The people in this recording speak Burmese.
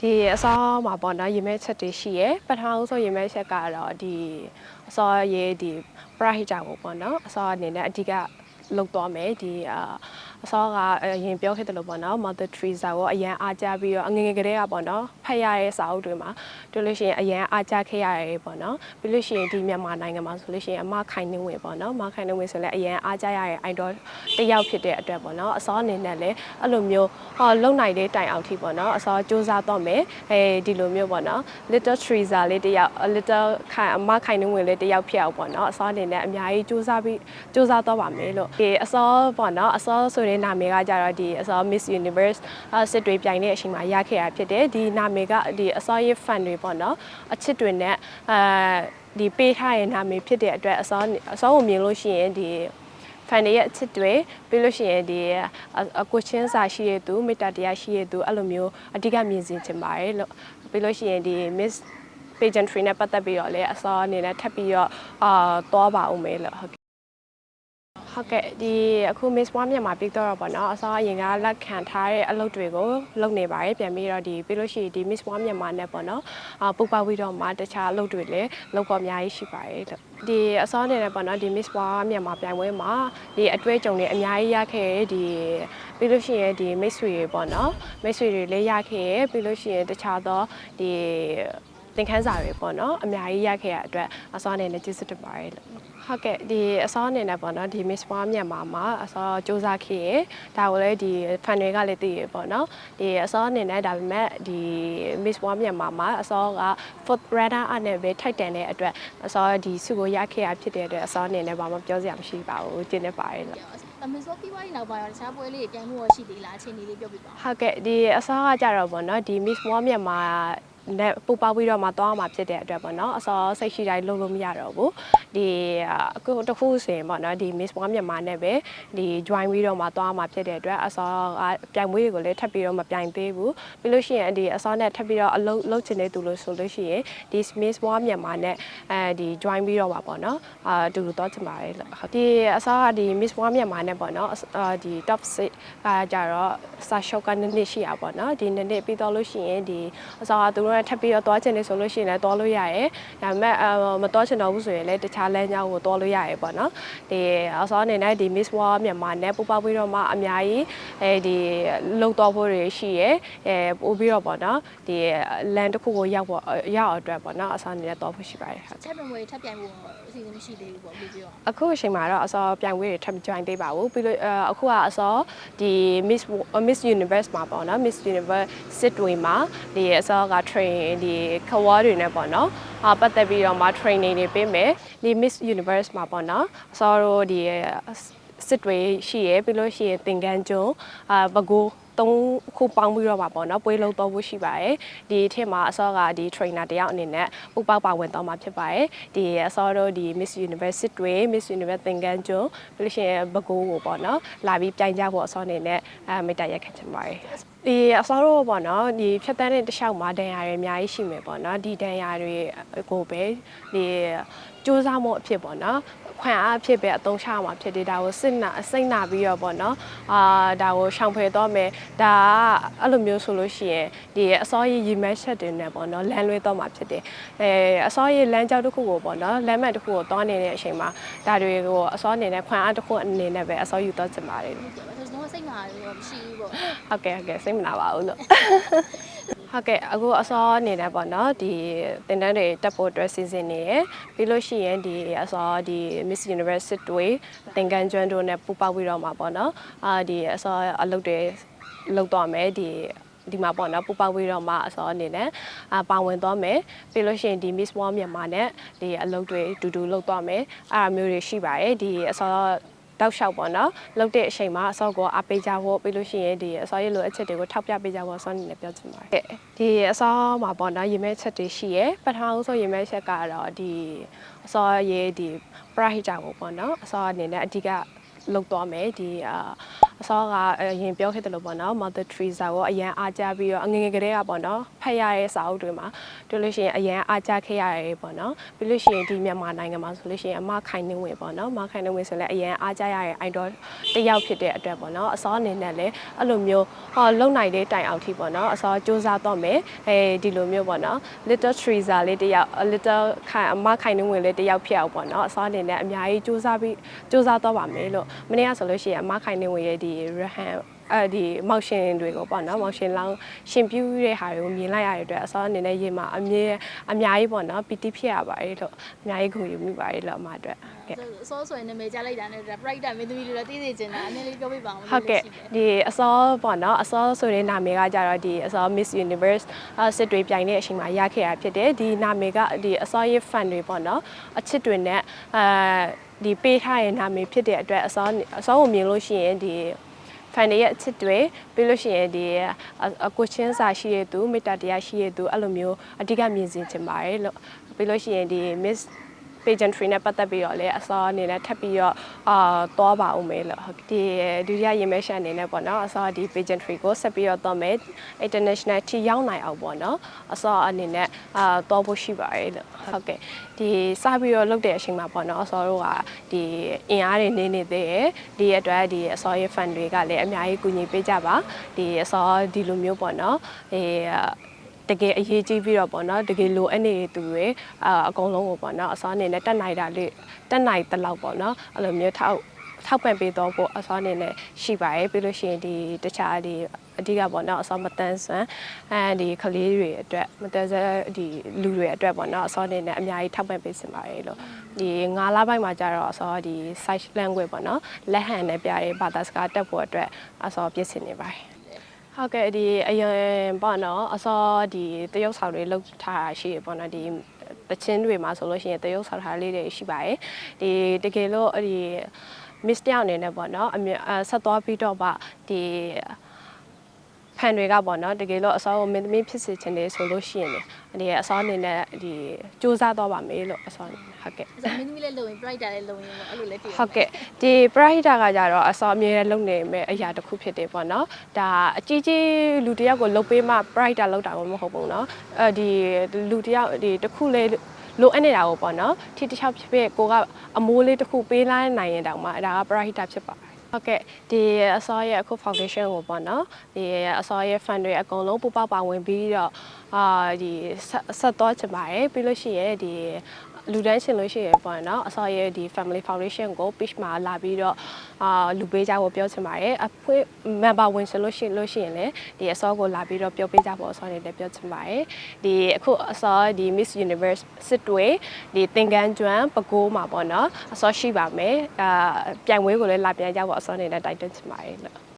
ဒီအစောမှာပေါ့နော်ရေမဲချက်တွေရှိရယ်ပထမဦးဆုံးရေမဲချက်ကတော့ဒီအစောရေးဒီပရဟိတကိုပေါ့နော်အစောအနေနဲ့အဓိကလောက်သွားမယ်ဒီအာ အစောကအရင်ပြောခဲ့တယ်လို့ပေါ့နော် Mother Teresa ကိုအရန်အားကြပြီးတော့အငယ်ငယ်ကလေးကပေါ့နော်ဖတ်ရတဲ့စာအုပ်တွေမှာတွေ့လို့ရှိရင်အရန်အားကြခဲ့ရတယ်ပေါ့နော်ပြီးလို့ရှိရင်ဒီမြန်မာနိုင်ငံမှာဆိုလို့ရှိရင်အမခိုင်နှင်းဝင်ပေါ့နော်အမခိုင်နှင်းဝင်ဆိုလည်းအရန်အားကြရတဲ့ idol တစ်ယောက်ဖြစ်တဲ့အတွက်ပေါ့နော်အစောအနေနဲ့လည်းအဲ့လိုမျိုးဟောလုံနိုင်တဲ့တိုင်အောင်ထိပေါ့နော်အစောစူးစမ်းတော့မယ်အဲဒီလိုမျိုးပေါ့နော် little Teresa လေးတစ်ယောက် little ခိုင်အမခိုင်နှင်းဝင်လေးတစ်ယောက်ဖြစ်အောင်ပေါ့နော်အစောအနေနဲ့အများကြီးစူးစမ်းပြီးစူးစမ်းတော့ပါမယ်လို့ဒီအစောပေါ့နော်အစောဆိုတဲ့နာမည်ကကြတော့ဒီအစော Miss Universe အစစ်တွေပြိုင်တဲ့အချိန်မှာရခဲ့တာဖြစ်တယ်ဒီနာမည်ကဒီအစောရဲ့ fan တွေပေါ့နော်အချစ်တွေနဲ့အဲဒီပေးထားတဲ့နာမည်ဖြစ်တဲ့အတွက်အစောအစောကိုမြင်လို့ရှိရင်ဒီ fan တွေရဲ့အချစ်တွေပြီးလို့ရှိရင်ဒီအကိုချင်းစာရှိရသူမေတ္တာတရားရှိရသူအဲ့လိုမျိုးအဓိကမြင်စင်ချင်ပါတယ်လို့ပြီးလို့ရှိရင်ဒီ Miss pageantry နဲ့ပတ်သက်ပြီးတော့လည်းအစောအနေနဲ့ထပ်ပြီးတော့အာသွားပါဦးမယ်လို့ ဟုတ်ကဲ့ဟုတ်ကဲ့ဒီအခု Miss One မြန်မာပြီးတော့ပေါ့နော်အစောအရင်ကလက်ခံထားတဲ့အလုပ်တွေကိုလုပ်နေပါတယ်ပြန်ပြီးတော့ဒီပြီးလို့ရှိရင်ဒီ Miss One မြန်မာနဲ့ပေါ့နော်အာပုပ္ပဝီတော့မှာတခြားအလုပ်တွေလည်းလုပ်ပေါ်အများကြီးရှိပါတယ်လို့ဒီအစောအနေနဲ့ပေါ့နော်ဒီ Miss One မြန်မာပြိုင်ပွဲမှာဒီအတွေ့အကြုံတွေအများကြီးရခဲ့တဲ့ဒီပြီးလို့ရှိရင်ဒီမိတ်ဆွေတွေပေါ့နော်မိတ်ဆွေတွေလည်းရခဲ့ရပြီးလို့ရှိရင်တခြားသောဒီသင်ခန်းစာတွေပေါ့နော်အများကြီးရခဲ့ရတဲ့အတွက်အစောအနေနဲ့ကျေးဇူးတင်ပါတယ်လို့ ဟုတ်ကဲ့ဒီအစောအနေနဲ့ပေါ့နော်ဒီ Miss War မြန်မာမှာအစောစူးစမ်းခဲ့ရဒါကိုလည်းဒီ fan တွေကလည်းသိရပေါ့နော်ဒီအစောအနေနဲ့ဒါပေမဲ့ဒီ Miss War မြန်မာမှာအစောက fourth runner အနေနဲ့ပဲထိုက်တန်တဲ့အတွက်အစောဒီစုကိုရခဲ့ရဖြစ်တဲ့အတွက်အစောအနေနဲ့ဘာမှပြောစရာမရှိပါဘူးကျင်းနေပါတယ်လို့အမေဆိုပြီးွားရင်နောက်ပိုင်းတော့တခြားပွဲလေးတွေပြိုင်မှုရရှိသေးလားအချိန်လေးလေးပြောပြပါဟုတ်ကဲ့ဒီအစားကကြတော့ဗောနော်ဒီ Miss War မြန်မာ နဲ့ပူပေါပြီးတော့မှသွားမှာဖြစ်တဲ့အတွက်ပေါ့နော်အစောစိတ်ရှိတိုင်းလုပ်လို့မရတော့ဘူးဒီအခုတစ်ခုစင်ပေါ့နော်ဒီ Miss War မြန်မာနဲ့ပဲဒီ join ပြီးတော့မှသွားမှာဖြစ်တဲ့အတွက်အစောကပြိုင်ပွဲတွေကိုလည်းထပ်ပြီးတော့မပြိုင်သေးဘူးပြီးလို့ရှိရင်ဒီအစောနဲ့ထပ်ပြီးတော့အလုပ်လုပ်ချင်တဲ့သူလို့ဆိုလို့ရှိရင်ဒီ Miss War မြန်မာနဲ့အဲဒီ join ပြီးတော့ပါပေါ့နော်အာအတူတူသွားချင်ပါတယ်လို့ဟုတ်ဒီအစောကဒီ Miss War မြန်မာနဲ့ပေါ့နော်အာဒီ top 6ကကြတော့စာရှုပ်ကနည်းနည်းရှိရပါတော့ဒီနည်းနည်းပြီးတော့လို့ရှိရင်ဒီအစောကသူတို့ကထပ်ပြီးတော့သွားချင်နေဆိုလို့ရှိရင်လည်းသွားလို့ရတယ်ဒါပေမဲ့အာမသွားချင်တော့ဘူးဆိုရင်လည်းတခြားလမ်းကြောင်းကိုသွားလို့ရတယ်ပေါ့နော်ဒီအစောအနေနဲ့ဒီ Miss War မြန်မာနဲ့ပူပေါပြီးတော့မှအများကြီးအဲဒီလုံတော်ဖို့တွေရှိရအဲပို့ပြီးတော့ပေါ့နော်ဒီလမ်းတစ်ခုကိုရောက်ပေါ့ရောက်အောင်အတွက်ပေါ့နော်အစောအနေနဲ့သွားဖို့ရှိပါတယ်ဟုတ်ချက်ပြိုင်ပွဲထပ်ပြိုင်ဖို့အစီအစဉ်မရှိသေးဘူးပေါ့ပြောပြပါအခုအချိန်မှာတော့အစောပြိုင်ပွဲတွေထပ်မ join သေးပါဘူးပြီးလို့အအခုကအစောဒီ Miss Miss Universe မှာပေါ့နော် Miss Universe စစ်တွေမှာဒီအစောက train ဒီခဝါတွေနဲ့ပေါ့နော်အာပတ်သက်ပြီးတော့မှ training တွေပေးမယ်ဒီ Miss Universe မှာပေါ့နော်အစောတို့ဒီစစ်တွေရှိရပြီးလို့ရှိရင်သင်္ကန်းကျွန်းအာဘကိုသုံးခုပေါင်းပြီးတော့ပါပေါ့နော်ပွဲလုံးတော့ဖို့ရှိပါတယ်ဒီအထက်မှာအစောကဒီ trainer တယောက်အနေနဲ့ပူပေါက်ပါဝင်တော့မှာဖြစ်ပါတယ်ဒီအစောတို့ဒီ Miss Universe တွေ Miss Universe သင်္ကန်းကျွန်းပြီးလို့ရှိရင်ဘကိုးကိုပေါ့နော်လာပြီးပြိုင်ကြဖို့အစောအနေနဲ့အဲမေတ္တာရက်ခံချင်ပါတယ် ဒီအစောတို့ပေါ့နော်ဒီဖြတ်တန်းတဲ့တစ်လျှောက်မှာဒဏ်ရာတွေအများကြီးရှိမယ်ပေါ့နော်ဒီဒဏ်ရာတွေကိုပဲဒီစူးစမ်းမှုအဖြစ်ပေါ့နော်ခွန်အားအဖြစ်ပဲအသုံးချမှာဖြစ်တယ်ဒါကိုစိတ်နာစိတ်နာပြီးတော့ပေါ့နော်အာဒါကိုရှောင်ဖယ်တော့မယ်ဒါကအဲ့လိုမျိုးဆိုလို့ရှိရင်ဒီအစောရည်ရီမက်ချက်တွေနဲ့ပေါ့နော်လမ်းလွဲတော့မှာဖြစ်တယ်အဲအစောရည်လမ်းကြောင်းတစ်ခုကိုပေါ့နော်လမ်းမတစ်ခုကိုတောင်းနေတဲ့အချိန်မှာဒါတွေကိုအစောအနေနဲ့ခွန်အားတစ်ခုအနေနဲ့ပဲအစောယူတော့ချင်ပါတယ်လို့ပြောပါဆိုတော့စိတ်မှာတော့မရှိဘူးပေါ့ဟုတ်ကဲ့ဟုတ်ကဲ့စိတ်မနာပါဘူးလို့ဟုတ်ကဲ့အခုအစောအနေနဲ့ပေါ့နော်ဒီတင်တန်းတွေတက်ဖို့အတွက်စီစဉ်နေရယ်ပြီးလို့ရှိရင်ဒီအစောဒီ Miss Universe တွေသင်္ကန်းကျွန်းတို့နဲ့ပူပေါက်ပြီးတော့မှာပေါ့နော်အာဒီအစောအလုပ်တွေလုပ်တော့မယ်ဒီဒီမှာပေါ့နော်ပူပေါက်ပြီးတော့မှအစောအနေနဲ့အာပါဝင်သွားမယ်ပြီးလို့ရှိရင်ဒီ Miss War မြန်မာနဲ့ဒီအလုပ်တွေတူတူလုပ်သွားမယ်အဲ့အမျိုးတွေရှိပါတယ်ဒီအစော တောက်လျှောက်ပေါ့နော်လှုပ်တဲ့အချိန်မှာအစောကိုအပေးကြဖို့ပြီးလို့ရှိရင်ဒီအစောရဲ့လိုအပ်ချက်တွေကိုထောက်ပြပေးကြဖို့အစောအနေနဲ့ပြောချင်ပါတယ်ဒီအစောမှာပေါ့နော်ရေမဲချက်တွေရှိရယ်ပထမဆုံးရေမဲချက်ကတော့ဒီအစောရဲ့ဒီပရဟိတကိုပေါ့နော်အစောအနေနဲ့အဓိကလောက်သွားမယ်ဒီအာ အစောကအရင်ပြောခဲ့တယ်လို့ပေါ့နော် Mother Teresa ကိုအရန်အားကြပြီးတော့အငယ်ငယ်ကလေးကပေါ့နော်ဖတ်ရတဲ့စာအုပ်တွေမှာတွေ့လို့ရှိရင်အရန်အားကြခဲ့ရတယ်ပေါ့နော်ပြီးလို့ရှိရင်ဒီမြန်မာနိုင်ငံမှာဆိုလို့ရှိရင်အမခိုင်နှင်းဝင်ပေါ့နော်အမခိုင်နှင်းဝင်ဆိုလည်းအရန်အားကြရတဲ့ idol တစ်ယောက်ဖြစ်တဲ့အတွက်ပေါ့နော်အစောအနေနဲ့လည်းအဲ့လိုမျိုးဟောလုံနိုင်တဲ့တိုင်အောင်ထိပေါ့နော်အစောစူးစမ်းတော့မယ်အဲဒီလိုမျိုးပေါ့နော် little Teresa လေးတစ်ယောက် little ခိုင်အမခိုင်နှင်းဝင်လေးတစ်ယောက်ဖြစ်အောင်ပေါ့နော်အစောအနေနဲ့အများကြီးစူးစမ်းပြီးစူးစမ်းတော့ပါမယ်လို့မနေ့ကဆိုလို့ရှိရင်အမခိုင်နှင်းဝင်ရဲ့ဒီ Rahan အဲဒီမောက်ရှင်တွေကိုပေါ့နော်မောက်ရှင်လောင်းရှင်ပြူတဲ့ဟာတွေကိုမြင်လိုက်ရတဲ့အတွက်အစောအနေနဲ့ရေမှာအမြဲအများကြီးပေါ့နော်ပီတိဖြစ်ရပါတယ်လို့အများကြီးဂုဏ်ယူမိပါတယ်လို့အမအတွက်ကဲအစောဆိုရင်နာမည်ကြားလိုက်တာနဲ့ဒါ bright တာမင်းသမီးတွေတော့သိသိချင်တာအနည်းလေးပြောပြပါအောင်ဟုတ်ကဲ့ဒီအစောပေါ့နော်အစောဆိုတဲ့နာမည်ကကြတော့ဒီအစော Miss Universe အစစ်တွေပြိုင်တဲ့အချိန်မှာရခဲ့တာဖြစ်တယ်ဒီနာမည်ကဒီအစောရဲ့ fan တွေပေါ့နော်အချစ်တွေနဲ့အဲ ဒီပေးထားတဲ့နာမည်ဖြစ်တဲ့အတွက်အစောအစောကိုမြင်လို့ရှိရင်ဒီ fan တွေရဲ့အချစ်တွေပြီးလို့ရှိရင်ဒီအကိုချင်းစာရှိတဲ့သူမေတ္တာတရားရှိတဲ့သူအဲ့လိုမျိုးအဓိကမြင်စင်ချင်ပါတယ်လို့ပြီးလို့ရှိရင်ဒီ Miss pageantry နဲ့ပတ်သက်ပြီးတော့လည်းအစောအနေနဲ့ထပ်ပြီးတော့အာသွားပါဦးမယ်လို့ဟုတ်ဒီဒုတိယရင်မဲရှန်အနေနဲ့ပေါ့နော်အစောဒီ pageantry ကိုဆက်ပြီးတော့သွားမယ် international ထိရောက်နိုင်အောင်ပေါ့နော်အစောအနေနဲ့အာသွားဖို့ရှိပါတယ်လို့ဟုတ်ကဲ့ဒီစပြီးတော့လုပ်တဲ့အချိန်မှာပေါ့နော်အစောတို့ကဒီအင်အားတွေနေနေသေးတယ်ဒီအတွက်ဒီအစောရဲ့ fan တွေကလည်းအများကြီးကူညီပေးကြပါဒီအစောဒီလိုမျိုးပေါ့နော်အေး တကယ်အရေးကြီးပြီးတော့ပေါ့နော်တကယ်လိုအပ်နေတဲ့သူတွေအာအကုန်လုံးကိုပေါ့နော်အစောအနေနဲ့တက်နိုင်တာလေးတက်နိုင်တဲ့လောက်ပေါ့နော်အဲ့လိုမျိုးထောက်ထောက်ပံ့ပေးတော့ဖို့အစောအနေနဲ့ရှိပါတယ်ပြီးလို့ရှိရင်ဒီတခြားဒီအဓိကပေါ့နော်အစောမတန်းဆန်အဲဒီကလေးတွေအတွက်မတန်းဆန်ဒီလူတွေအတွက်ပေါ့နော်အစောအနေနဲ့အများကြီးထောက်ပံ့ပေးစင်ပါတယ်လို့ဒီငါးလပိုင်းမှာကျတော့အစောဒီ site language ပေါ့နော်လက်ဟန်နဲ့ပြတဲ့ဘာသာစကားတက်ဖို့အတွက်အစောပြင်ဆင်နေပါတယ် ဟုတ်ကဲ့ဒီအရင်ပေါ့နော်အစောဒီတရုတ်ဆောင်တွေလောက်ထားတာရှိရပေါ့နော်ဒီတချင်းတွေမှာဆိုလို့ရှိရင်တရုတ်ဆောင်ထားလေးတွေရှိပါတယ်ဒီတကယ်လို့အဲ့ဒီ miss တယောက်အနေနဲ့ပေါ့နော်အမြအဆက်သွားပြီးတော့ပါဒီ ဖန်တွေကပေါ့နော်တကယ်လို့အစောမင်းသမီးဖြစ်စေချင်တယ်ဆိုလို့ရှိရင်လေဒီအစောအနေနဲ့ဒီစူးစမ်းတော့ပါမယ်လို့အစောဟုတ်ကဲ့အစောမင်းသမီးလည်းလုံရင် pride လည်းလုံရင်ပေါ့အဲ့လိုလည်းဖြစ်ဟုတ်ကဲ့ဒီ pride ကကြတော့အစောအမြဲလုံနေမဲ့အရာတစ်ခုဖြစ်တယ်ပေါ့နော်ဒါအကြီးကြီးလူတယောက်ကိုလုံပေးမှ pride လောက်တာမဟုတ်ဘူးနော်အဲ့ဒီလူတယောက်ဒီတစ်ခုလေလိုအပ်နေတာပေါ့နော်ထိတစ်ယောက်ဖြစ်ဖြစ်ကိုကအမိုးလေးတစ်ခုပေးလိုက်နိုင်ရင်တောင်မှဒါက pride ဖြစ်ပါတယ် ဟုတ်ကဲ့ဒီအစောရဲ့အခု foundation ကိုပေါ့နော်ဒီအစောရဲ့ fund တွေအကုန်လုံးပူပေါက်ပါဝင်ပြီးတော့အာဒီဆက်ဆက်သွားချင်ပါတယ်ပြီးလို့ရှိရင်ဒီ လူတန်းရှင်လို့ရှိရင်ပေါ့နော်အစောရဲ့ဒီ family foundation ကို page မှာလာပြီးတော့အာလူပေးကြဖို့ပြောချင်ပါတယ်အဖွေး member ဝင်ဆိုလို့ရှိရင်လို့ရှိရင်လည်းဒီအစောကိုလာပြီးတော့ပြောပေးကြဖို့အစောနေလည်းပြောချင်ပါတယ်ဒီအခုအစောဒီ Miss Universe စစ်တွေဒီသင်္ကန်းကျွမ်းပကိုးမှာပေါ့နော်အစောရှိပါမယ်အာပြိုင်ပွဲကိုလည်းလာပြန်ကြဖို့အစောနေလည်းတိုက်တွန်းချင်ပါတယ်လို့